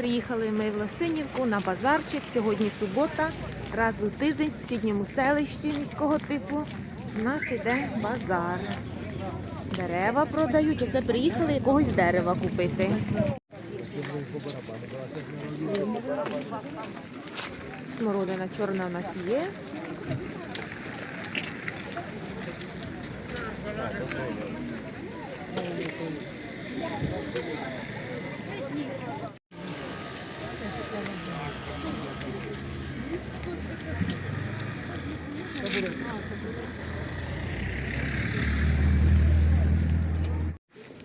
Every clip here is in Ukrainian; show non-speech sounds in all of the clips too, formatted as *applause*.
Приїхали ми в Лосинівку на базарчик. Сьогодні субота. Раз у тиждень в сусідньому селищі міського типу у нас іде базар. Дерева продають. Оце приїхали якогось дерева купити. Смородина чорна у нас є.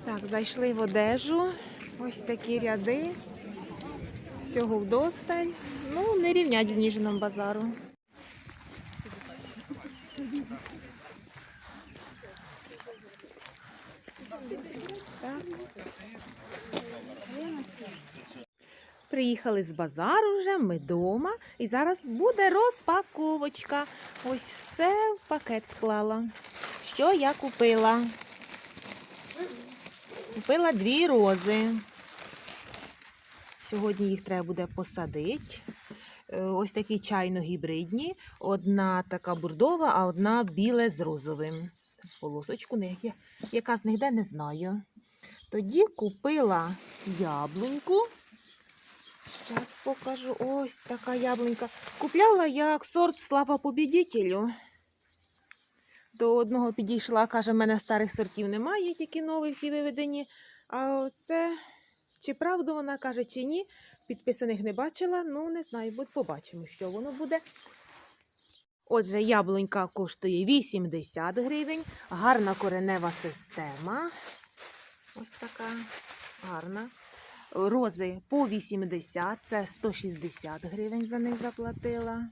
Так, зайшли в одежу. Ось такі ряди. Всього вдосталь. Ну, не рівнять з Ніжином базару. Так. Приїхали з базару вже, ми вдома. І зараз буде розпаковочка. Ось все в пакет склала. Що я купила? Купила дві рози. Сьогодні їх треба буде посадити. Е, Ось такі чайно-гібридні. Одна така бурдова, а одна біле з розовим. Полосочку, яка з них де, не знаю. Тоді купила яблуньку. Покажу. Ось така яблунька. Купляла як сорт Слава Побідітелю. До одного підійшла, каже, в мене старих сортів немає, тільки нові всі виведені. А оце, чи правду вона каже, чи ні, підписаних не бачила, ну не знаю, бо побачимо, що воно буде. Отже, яблунька коштує 80 гривень, гарна коренева система. Ось така гарна. Рози по 80, це 160 гривень за них заплатила.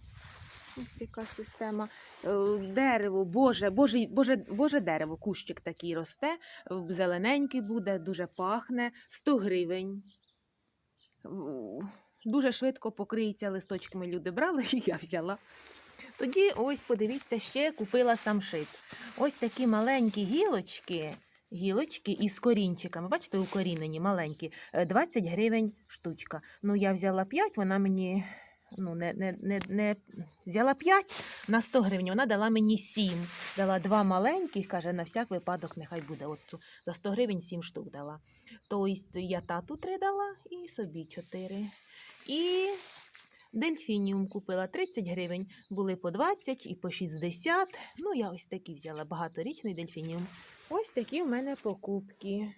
Ось така система. Е, Дерево, боже, боже, боже, боже дерево, кущик такий росте, зелененький буде, дуже пахне, 100 гривень. Дуже швидко покриється листочками. Люди брали, *laughs* і я взяла. Тоді ось подивіться, ще купила самшит. Ось такі маленькі гілочки. Гілочки із корінчиками. Бачите, укорінені, маленькі. Е, 20 гривень штучка. Ну, я взяла 5, вона мені ну, не, не, не, не взяла 5 на 100 гривень. Вона дала мені 7. Дала два маленьких, каже, на всяк випадок нехай буде. От за 100 гривень 7 штук дала. Тобто я тату 3 дала і собі 4. І дельфініум купила 30 гривень. Були по 20 і по 60. Ну, я ось такі взяла багаторічний дельфініум. Ось такі в мене покупки.